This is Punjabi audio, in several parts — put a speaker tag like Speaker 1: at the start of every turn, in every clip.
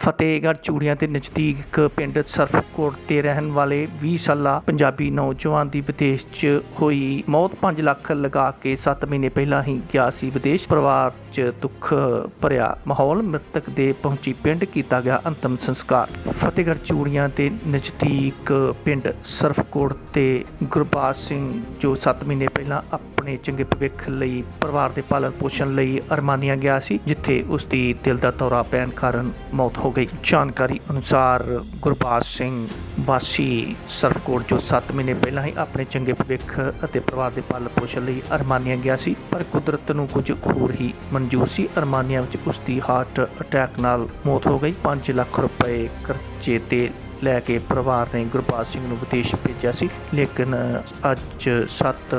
Speaker 1: ਫਤਿਹਗੜ੍ਹ ਚੂੜੀਆਂ ਦੇ ਨਜ਼ਦੀਕ ਪਿੰਡ ਸਰਫਕੋਟ ਤੇ ਰਹਿਣ ਵਾਲੇ 20 ਸਾਲਾ ਪੰਜਾਬੀ ਨੌਜਵਾਨ ਦੀ ਵਿਦੇਸ਼ 'ਚ ਹੋਈ ਮੌਤ। 5 ਲੱਖ ਲਗਾ ਕੇ 7 ਮਹੀਨੇ ਪਹਿਲਾਂ ਹੀ ਗਿਆ ਸੀ ਵਿਦੇਸ਼। ਪਰਿਵਾਰ 'ਚ ਦੁੱਖ ਭਰਿਆ ਮਾਹੌਲ। ਮ੍ਰਿਤਕ ਦੇ ਪਹੁੰਚੀ ਪਿੰਡ ਕੀਤਾ ਗਿਆ ਅੰਤਮ ਸੰਸਕਾਰ। ਫਤਿਹਗੜ੍ਹ ਚੂੜੀਆਂ ਦੇ ਨਜ਼ਦੀਕ ਪਿੰਡ ਸਰਫਕੋਟ ਤੇ ਗੁਰਬਾਜ ਸਿੰਘ ਜੋ 7 ਮਹੀਨੇ ਪਹਿਲਾਂ ਆਪਣੇ ਚੰਗੇ ਭਵਿੱਖ ਲਈ, ਪਰਿਵਾਰ ਦੇ ਪਾਲਣ ਪੋਸ਼ਣ ਲਈ ਅਰਮਾਨੀਆ ਗਿਆ ਸੀ, ਜਿੱਥੇ ਉਸ ਦੀ ਦਿਲ ਦਾ ਦੌਰਾ ਪੈਣ ਕਾਰਨ ਮੌਤ ਹੋ ਗਈ। ਜਾਣਕਾਰੀ ਅਨੁਸਾਰ ਗੁਰਬਾਜ ਸਿੰਘ ਵਾਸੀ ਸਰਫਕੋਟ, ਜੋ 7 ਮਹੀਨੇ ਪਹਿਲਾਂ ਹੀ ਆਪਣੇ ਚੰਗੇ ਭਵਿੱਖ ਅਤੇ ਪਰਿਵਾਰ ਦੇ ਪਾਲਣ ਪੋਸ਼ਣ ਲਈ ਅਰਮਾਨੀਆ ਗਿਆ ਸੀ, ਪਰ ਕੁਦਰਤ ਨੂੰ ਕੁਝ ਹੋਰ ਹੀ ਮਨਜ਼ੂਰ ਸੀ। ਅਰਮਾਨੀਆ ਵਿੱਚ ਉਸ ਦੀ ਹਾਰਟ ਅਟੈਕ ਨਾਲ ਮੌਤ ਹੋ ਗਈ। 5 ਲੱਖ ਰੁਪਏ ਖਰਚੇ ਤੇ ਲੈ ਕੇ ਪਰਿਵਾਰ ਨੇ ਗੁਰਪਾਲ ਸਿੰਘ ਨੂੰ ਵਿਦੇਸ਼ ਭੇਜਿਆ ਸੀ। ਲੇਕਿਨ ਅੱਜ 7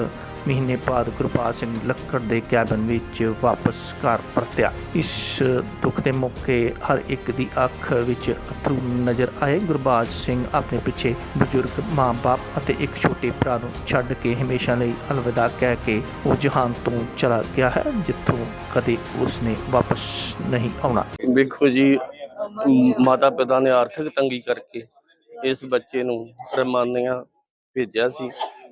Speaker 1: ਮਹੀਨੇ ਬਾਅਦ ਗੁਰਬਾਜ ਸਿੰਘ ਲੱਕੜ ਦੇ ਕੈਬਨ ਵਿੱਚ ਵਾਪਸ ਘਰ ਪਰਤਿਆ। ਇਸ ਦੁੱਖ ਦੇ ਮੌਕੇ ਹਰ ਇੱਕ ਦੀ ਅੱਖ ਵਿੱਚ ਅਥਰੂ ਨਜ਼ਰ ਆਏ। ਗੁਰਬਾਜ ਸਿੰਘ ਆਪਣੇ ਪਿੱਛੇ ਬਜ਼ੁਰਗ ਮਾਂ-ਬਾਪ ਅਤੇ ਇੱਕ ਛੋਟੇ ਭਰਾ ਨੂੰ ਛੱਡ ਕੇ ਹਮੇਸ਼ਾ ਲਈ ਅਲਵਿਦਾ ਕਹਿ ਕੇ ਉਹ ਜਹਾਨ ਤੋਂ ਚਲਾ ਗਿਆ ਹੈ, ਜਿੱਥੋਂ ਕਦੇ ਉਸਨੇ ਵਾਪਸ ਨਹੀਂ ਆਉਣਾ।
Speaker 2: ਵੇਖੋ ਜੀ ਮਾਤਾ ਪਿਤਾ ਨੇ ਆਰਥਿਕ ਤੰਗੀ ਕਰਕੇ ਇਸ ਬੱਚੇ ਨੂੰ ਰਮਾਨੀਆਂ ਭੇਜਿਆ ਸੀ।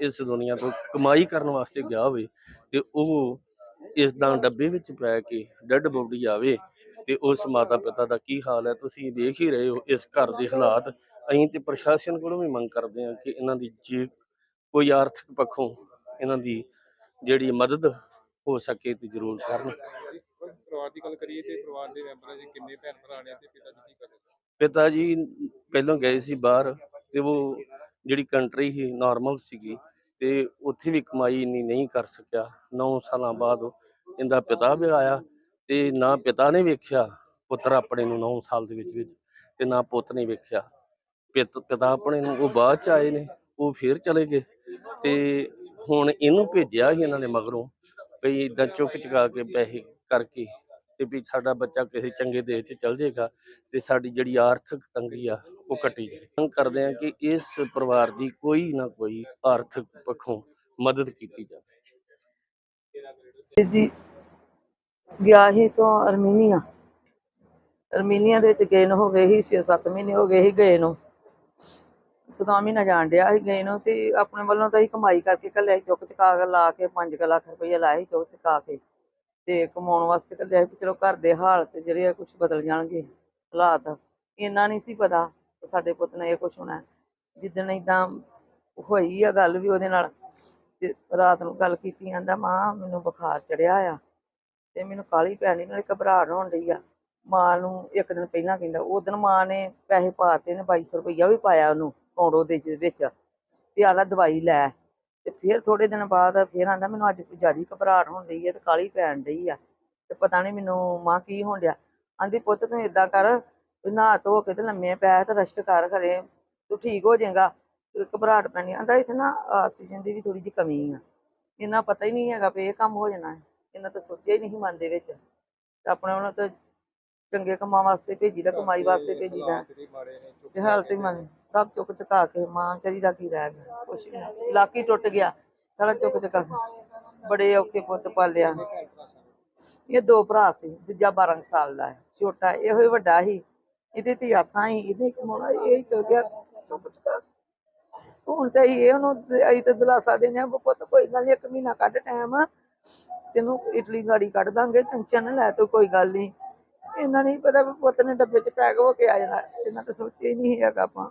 Speaker 2: ਇਸ ਦੁਨੀਆ ਤੋਂ ਕਮਾਈ ਕਰਨ ਵਾਸਤੇ ਗਿਆ ਹੋਵੇ ਤੇ ਉਹ ਇਸ ਦਾ ਡੱਬੇ ਵਿੱਚ ਪੈ ਕੇ ਡੈੱਡ ਬੋਡੀ ਆਵੇ ਤੇ ਉਸ ਮਾਤਾ ਪਿਤਾ ਦਾ ਕੀ ਹਾਲ ਹੈ ਤੁਸੀਂ ਵੇਖ ਹੀ ਰਹੇ ਹੋ ਇਸ ਘਰ ਦੇ ਹਾਲਾਤ। ਅਸੀਂ ਤੇ ਪ੍ਰਸ਼ਾਸਨ ਕੋਲੋਂ ਵੀ ਮੰਗ ਕਰਦੇ ਹਾਂ ਕਿ ਇਹਨਾਂ ਦੀ ਜੇ ਕੋਈ ਆਰਥਿਕ ਪੱਖੋਂ ਇਹਨਾਂ ਦੀ ਜਿਹੜੀ ਮਦਦ ਹੋ ਸਕੇ ਤੇ ਜ਼ਰੂਰ ਕਰਨ।
Speaker 3: ਪਰਿਵਾਰ ਦੀ ਗੱਲ ਕਰੀਏ ਤੇ ਪਰਿਵਾਰ ਦੇ ਮੈਂਬਰਾਂ ਦੇ ਕਿੰਨੇ ਭੈਣ ਭਰਾ ਨੇ ਤੇ ਪਿਤਾ ਜੀ ਕੀ ਕਰਦੇ
Speaker 2: ਪਿਤਾ ਜੀ ਪਹਿਲਾਂ ਗਏ ਸੀ ਬਾਹਰ ਤੇ ਉਹ ਜਿਹੜੀ ਕੰਟਰੀ ਸੀ ਨਾਰਮਲ ਸੀਗੀ। ਤੇ ਉੱਥੇ ਵੀ ਕਮਾਈ ਇੰਨੀ ਨਹੀਂ ਕਰ ਸਕਿਆ। 9 ਸਾਲਾਂ ਬਾਅਦ ਇਹਦਾ ਪਿਤਾ ਵੀ ਆਇਆ ਤੇ ਨਾ ਪਿਤਾ ਨੇ ਵੇਖਿਆ, ਪੁੱਤਰ ਆਪਣੇ ਨੂੰ 9 ਸਾਲ ਦੇ ਵਿੱਚ ਵਿੱਚ ਤੇ ਨਾ ਪੁੱਤ ਨੇ ਵੇਖਿਆ। ਪਿਤ- ਪਿਤਾ ਆਪਣੇ ਨੂੰ ਉਹ ਬਾਅਦ ਚ ਆਏ ਨੇ, ਉਹ ਫੇਰ ਚਲੇ ਗਏ ਤੇ ਹੁਣ ਇਹਨੂੰ ਭੇਜਿਆ ਸੀ ਇਹਨਾਂ ਨੇ ਮਗਰੋਂ ਵੀ ਇਦਾਂ ਚੁੱਕ ਚੁਕਾ ਕੇ ਪੈਸੇ ਕਰਕੇ ਤੇ ਵੀ ਸਾਡਾ ਬੱਚਾ ਕਿਸੇ ਚੰਗੇ ਦੇਸ਼ 'ਚ ਚਲ ਜਾਏਗਾ ਤੇ ਸਾਡੀ ਜਿਹੜੀ ਆਰਥਿਕ ਤੰਗੀ ਆ, ਉਹ ਕੱਟੀ ਜਾਏ। ਮੰਗ ਕਰਦੇ ਆ ਕਿ ਇਸ ਪਰਿਵਾਰ ਦੀ ਕੋਈ ਨਾ ਕੋਈ ਆਰਥਿਕ ਪੱਖੋਂ ਮਦਦ ਕੀਤੀ ਜਾਵੇ।
Speaker 4: ਜੀ, ਗਿਆ ਸੀ ਤੋਂ ਅਰਮੀਨੀਆ। ਅਰਮੀਨੀਆ ਦੇ ਵਿੱਚ ਗਏ ਨੂੰ ਹੋ ਗਏ ਹੀ 6-7 ਮਹੀਨੇ, ਹੋ ਗਏ ਸੀ ਗਏ ਨੂੰ। ਸਦਾ ਮਹੀਨਾ ਜਾਣ ਡਿਆ ਸੀ ਗਏ ਨੂੰ ਤੇ ਆਪਣੇ ਵੱਲੋਂ ਤਾਂ ਹੀ ਕਮਾਈ ਕਰਕੇ ਕੱਲਿਆ ਸੀ, ਚੁੱਕ ਚੁਕਾ ਕੇ ਲਾ ਕੇ 5 ਲੱਖ ਰੁਪਏ ਲਾਇਆ ਸੀ ਚੁੱਕ ਚੁਕਾ ਕੇ। ਤੇ ਕਮਾਉਣ ਵਾਸਤੇ ਕੱਲਿਆ ਵੀ ਚਲੋ ਘਰ ਦੇ ਹਾਲਤ ਜਿਹੜੇ ਆ ਕੁਝ ਬਦਲ ਜਾਣਗੇ ਹਾਲਾਤ। ਇੰਨਾ ਨਹੀਂ ਸੀ ਪਤਾ ਸਾਡੇ ਪੁੱਤ ਨੇ ਇਹ ਕੁਝ ਹੋਣਾ ਹੈ। ਜਿੱਦਣ ਏਦਾਂ ਹੋਈ ਆ ਗੱਲ ਵੀ ਉਹਦੇ ਨਾਲ ਤੇ ਰਾਤ ਨੂੰ ਗੱਲ ਕੀਤੀ ਆਂਦਾ ਮਾਂ, ਮੈਨੂੰ ਬੁਖਾਰ ਚੜਿਆ ਆ ਤੇ ਮੈਨੂੰ ਕਾਲੀ ਪੈਣੀ, ਨਾਲੇ ਘਬਰਾਹਟ ਹੋਣ ਡਈ ਆ। ਮਾਂ ਨੂੰ ਇੱਕ ਦਿਨ ਪਹਿਲਾਂ ਕਹਿੰਦਾ, ਉਹ ਦਿਨ ਮਾਂ ਨੇ ਪੈਸੇ ਪਾਤੇ ਨੇ 2200 ਰੁਪਈਆ ਵੀ ਪਾਇਆ ਉਹਨੂੰ ਕੌਂਡੋ ਦੇ ਵਿੱਚ, ਵੀ ਆਲਾ ਦਵਾਈ ਲੈ। ਤੇ ਫਿਰ ਥੋੜੇ ਦਿਨ ਬਾਅਦ ਫਿਰ ਆਂਦਾ ਮੈਨੂੰ ਅੱਜ ਜ਼ਿਆਦਾ ਘਬਰਾਹਟ ਹੋਣ ਰਹੀ ਹੈ ਤੇ ਕਾਲੀ ਪੈਣ ਰਹੀ ਆ ਤੇ ਪਤਾ ਨਹੀਂ ਮੈਨੂੰ ਮਾਂ ਕੀ ਹੋਣ ਡਿਆ। ਆਂਦੀ, ਪੁੱਤ ਤੂੰ ਏਦਾਂ ਕਰ ਨਹਾ ਧੋ ਕੇ ਤੇ ਲੰਮੇ ਪੈ ਤੇ ਰੈਸਟ ਕਰ ਖਰੇ ਤੂੰ ਠੀਕ ਹੋ ਜਾਏਗਾ। ਘਬਰਾਹਟ ਪੈਣੀ ਆਂਦਾ, ਇੱਥੇ ਨਾ ਆਕਸੀਜਨ ਦੀ ਵੀ ਥੋੜੀ ਜਿਹੀ ਕਮੀ ਆ। ਇਹਨਾਂ ਪਤਾ ਹੀ ਨਹੀਂ ਹੈਗਾ ਵੀ ਇਹ ਕੰਮ ਹੋ ਜਾਣਾ ਇਹਨਾਂ ਤਾਂ ਸੋਚਿਆ ਹੀ ਨਹੀਂ ਮਨ ਦੇ ਵਿੱਚ। ਤੇ ਆਪਣੇ ਉਹਨਾਂ ਤਾਂ ਚੰਗੇ ਕੰਮਾਂ ਵਾਸਤੇ ਭੇਜੀਦਾ ਕਮਾਈ ਵਾਸਤੇ ਭੇਜੀਦਾ। ਤੇ ਹਾਲਤ ਹੀ ਮਨ ਸਭ ਚੁੱਕ ਚੁਕਾ ਕੇ ਮਾਂ ਚਰੀ ਦਾ ਕੀ ਰਹਿ ਗਿਆ? ਕੁਛ ਨਹੀਂ। ਲਾਕੀ ਟੁੱਟ ਗਿਆ। ਸਾਰਾ ਚੁੱਕ ਚੁਕਾ ਕੇ। ਬੜੇ ਔਖੇ ਪੁੱਤ ਪਾਲਿਆ। ਇਹ ਦੋ ਭਰਾ ਸੀ ਦੂਜਾ 12 ਕੁ ਸਾਲ ਦਾ ਹੈ। ਛੋਟਾ ਇਹੋ ਹੀ ਵੱਡਾ ਸੀ। ਇਹਦੇ ਤੇ ਆਸਾਂ ਹੀ ਇਹਨੇ ਕਮਾਉਣਾ ਇਹ ਹੀ ਚਲ ਗਿਆ। ਚੁੱਕ ਚੁਕਾ। ਹੁਣ ਤੇ ਇਹ ਉਹਨੂੰ ਅਸੀਂ ਤੇ ਦਿਲਾਸਾ ਦੇਣੇ ਪੁੱਤ ਕੋਈ ਗੱਲ ਨਹੀਂ ਇੱਕ ਮਹੀਨਾ ਕੱਢ ਟਾਈਮ ਤੈਨੂੰ ਇਟਲੀ ਗਾੜੀ ਕੱਢ ਦਾਂਗੇ ਟੈਨਸ਼ਨ ਨਾ ਲੈ ਤੂੰ ਕੋਈ ਗੱਲ ਨਹੀਂ। ਇਹਨਾਂ ਨਹੀਂ ਪਤਾ ਵੀ ਪੁੱਤ ਨੇ ਡੱਬੇ 'ਚ ਪੈਕ ਹੋ ਕੇ ਆ ਜਾਣਾ। ਇਹਨਾਂ ਤਾਂ ਸੋਚਿਆ ਹੀ ਨਹੀਂ ਹੈਗਾ ਆਪਾਂ।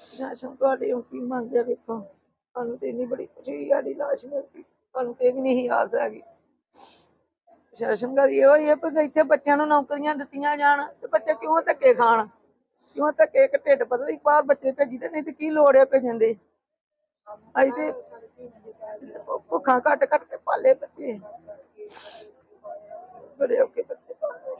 Speaker 4: ਸ਼ਾਸਨ ਤੁਹਾਡੇ ਉਹ ਕੀ ਮੰਗਿਆ ਵੇਖੋ। ਸਾਨੂੰ ਤੇ ਇੰਨੀ ਬੜੀ ਖੁਸ਼ੀ ਸਾਡੀ ਲਾਸ਼ ਮਿਲ ਗਈ। ਸਾਨੂੰ ਤੇ ਵੀ ਨਹੀਂ ਆਸ ਹੈਗੀ। ਸ਼ਾਸਨ ਦਾ ਇਹੋ ਹੀ ਹੈ ਕਿ ਇੱਥੇ ਬੱਚਿਆਂ ਨੂੰ ਨੌਕਰੀਆਂ ਦਿੱਤੀਆਂ ਜਾਣ ਤੇ ਬੱਚੇ ਕਿਉਂ ਧੱਕੇ ਖਾਣ? ਕਿਉਂ ਧੱਕੇ ਇੱਕ ਢਿੱਡ ਪਤਲੀ ਬਾਹਰ ਬੱਚੇ ਭੇਜੀਦੇ ਨਹੀਂ ਤੇ ਕੀ ਲੋੜ ਹੈ ਭੇਜਣ ਦੀ? ਅਸੀਂ ਤੇ ਭੁੱਖਾਂ ਘੱਟ ਘੱਟ ਕੇ ਪਾਲੇ ਬੱਚੇ। ਬੜੇ ਔਖੇ ਬੱਚੇ ਪਾਲਦੇ